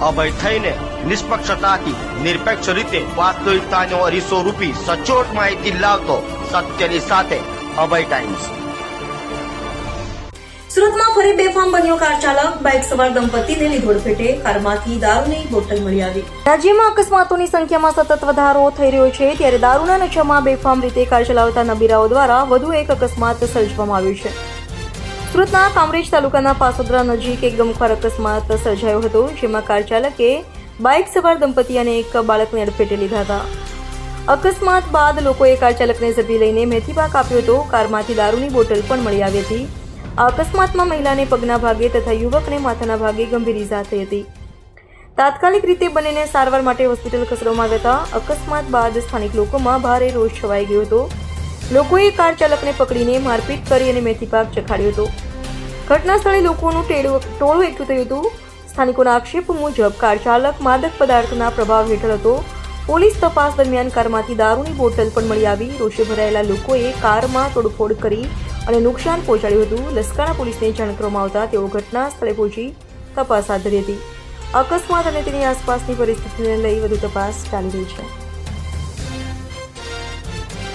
અભય થઈને નિષ્પક્ષતાથી, નિરપેક્ષ રીતે વાસ્તવિકતાનો અરીસો રૂપી સચોટ માહિતી લાવતો સત્યની સાથે અભય ટાઈમ્સ સુરતમાં ફરી બેફામ બન્યો કાર ચાલક બાઇક સવાર દંપતીને લીધોડ અડફેટે કારમાંથી દારૂની બોટલ મળી આવી. રાજ્યમાં અકસ્માતોની સંખ્યામાં સતત વધારો થઈ રહ્યો છે. ત્યારે દારૂના નશામાં બેફામ રીતે કાર ચલાવતા નબીરાઓ દ્વારા વધુ એક અકસ્માત સર્જવામાં આવ્યો છે. સુરતના કામરેજ તાલુકાના પાસોદરા નજીક એક ગમખ્વાર અકસ્માત સર્જાયો હતો, જેમાં કાર ચાલકે બાઇક સવાર દંપતી અને એક બાળકને અડફેટે લીધા હતા. અકસ્માત બાદ લોકોએ કાર ચાલકને ઝડપી લઈને મેથીપાક આપ્યો હતો. કારમાંથી દારૂની બોટલ પણ મળી આવી હતી. આ અકસ્માતમાં મહિલાને પગના ભાગે તથા યુવકને માથાના ભાગે ગંભીર ઇજા થઈ હતી. તાત્કાલિક રીતે બંનેને સારવાર માટે હોસ્પિટલ ખસેડવામાં આવ્યા હતા. અકસ્માત બાદ સ્થાનિક લોકોમાં ભારે રોષ છવાઈ ગયો હતો. લોકોએ કાર ચાલકને પકડીને મારપીટ કરી અને મેથીપાક ચખાડ્યો હતો. ઘટના સ્થળે લોકોનું ટોળું એકઠું થયું હતું. સ્થાનિકોના આક્ષેપ મુજબ કાર ચાલક માદક પદાર્થના પ્રભાવ હેઠળ હતો. પોલીસ તપાસ દરમિયાન કારમાંથી દારૂની બોટલ પણ મળી આવી. રોષે ભરાયેલા લોકોએ કારમાં તોડફોડ કરી અને નુકસાન પહોંચાડ્યું હતું. લશ્કરના પોલીસને જાણ કરવામાં આવતા તેઓ ઘટના સ્થળે પહોંચી તપાસ હાથ ધરી હતી. અકસ્માત અને તેની આસપાસની પરિસ્થિતિને લઈ વધુ તપાસ ચાલી રહી છે.